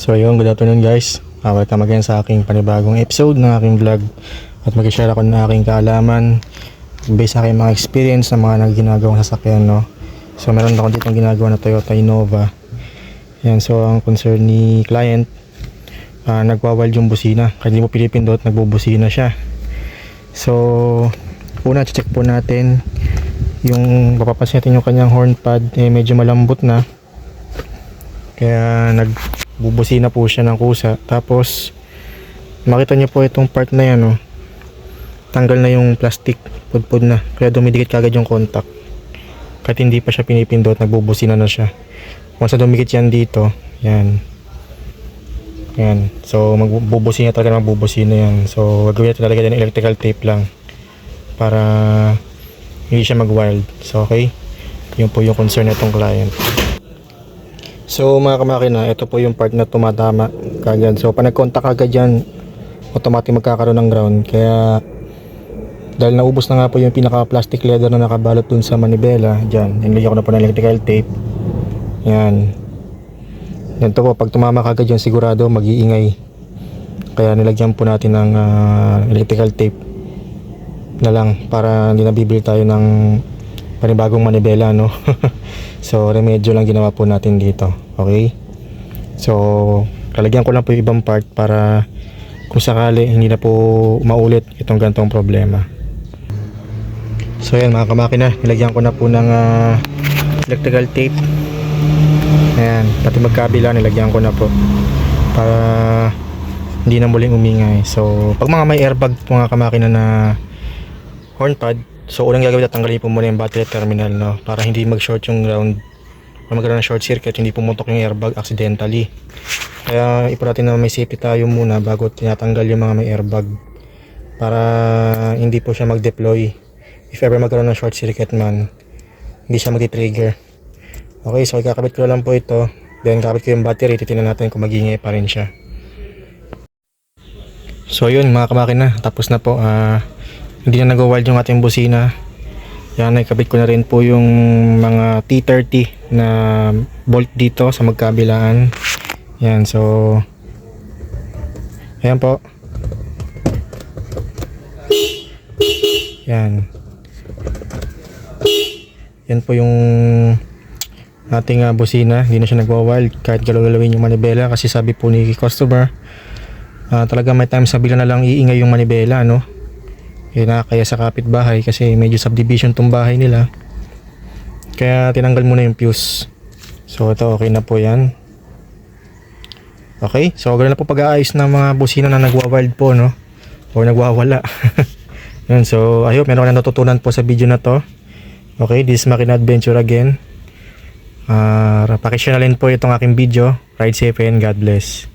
So yun, good afternoon guys. Uh, welcome again sa aking panibagong episode ng aking vlog. At mag-share ako ng aking kaalaman based sa aking mga experience ng mga nagginagawang sasakyan. No? So meron ako ditong ginagawa na Toyota Innova. Yan, so ang concern ni client, uh, nagwawild yung busina. Kaya hindi mo pinipindot, nagbubusina siya. So, una check po natin yung mapapansin natin yung kanyang horn pad eh medyo malambot na kaya nagbubusina po siya ng kusa tapos makita niyo po itong part na yan oh. tanggal na yung plastic pudpud na kaya dumidikit kagad yung contact kahit hindi pa siya pinipindot nagbubusina na siya once na dumikit yan dito yan yan so magbubusina talaga magbubusina yan so gagawin natin talaga ng electrical tape lang para hindi siya mag-wild. So, okay? Yun po yung concern nitong client. So, mga kamakina, ito po yung part na tumatama kagad. So, pag nag-contact agad yan, automatic magkakaroon ng ground. Kaya, dahil naubos na nga po yung pinaka-plastic leather na nakabalot dun sa manibela, dyan, nilagyan ko na po ng electrical tape. Yan. Ganito po, pag tumama kagad yan, sigurado mag-iingay. Kaya nilagyan po natin ng ah, electrical tape na lang para hindi nabibili tayo ng panibagong manibela no? So remedyo lang ginawa po natin dito okay? So kalagyan ko lang po yung ibang part para kung sakali hindi na po maulit itong gantong problema. So yan mga kamakina nilagyan ko na po ng ah, electrical tape. Ayan pati magkabila nilagyan ko na po para hindi na muling umingay. So pag mga may airbag mga kamakina na horn pad. So unang gagawin tatanggalin po muna yung battery terminal no para hindi mag-short yung ground o magkaroon ng short circuit hindi pumutok yung airbag accidentally. Kaya ipo na may safety tayo muna bago tinatanggal yung mga may airbag para hindi po siya mag-deploy. If ever magkaroon ng short circuit man, hindi siya mag-trigger. Okay, so ikakabit ko lang po ito. Then kakabit ko yung battery, titingnan natin kung magingay pa rin siya. So yun mga kamakina, tapos na po. Ah hindi na nag-wild yung ating busina. Yan nakabit ko na rin po yung mga T30 na bolt dito sa magkabilaan. Yan so ayan po. Yan. Yan po yung ating ah, busina. Hindi na siya nagwa-wild kahit galaw-galawin yung manibela kasi sabi po ni customer ah, talaga may times na bigla na lang iingay yung manibela no yun na kaya sa kapitbahay kasi medyo subdivision tong bahay nila. Kaya tinanggal muna yung fuse. So ito okay na po yan. Okay so ganoon na po pag-aayos ng mga busina na nagwa-wild po no? O nagwawala. Yun so I hope meron na natutunan po sa video na to. Okay this is Makina Adventure again. Uh, pakishare na rin po itong aking video. Ride safe and God bless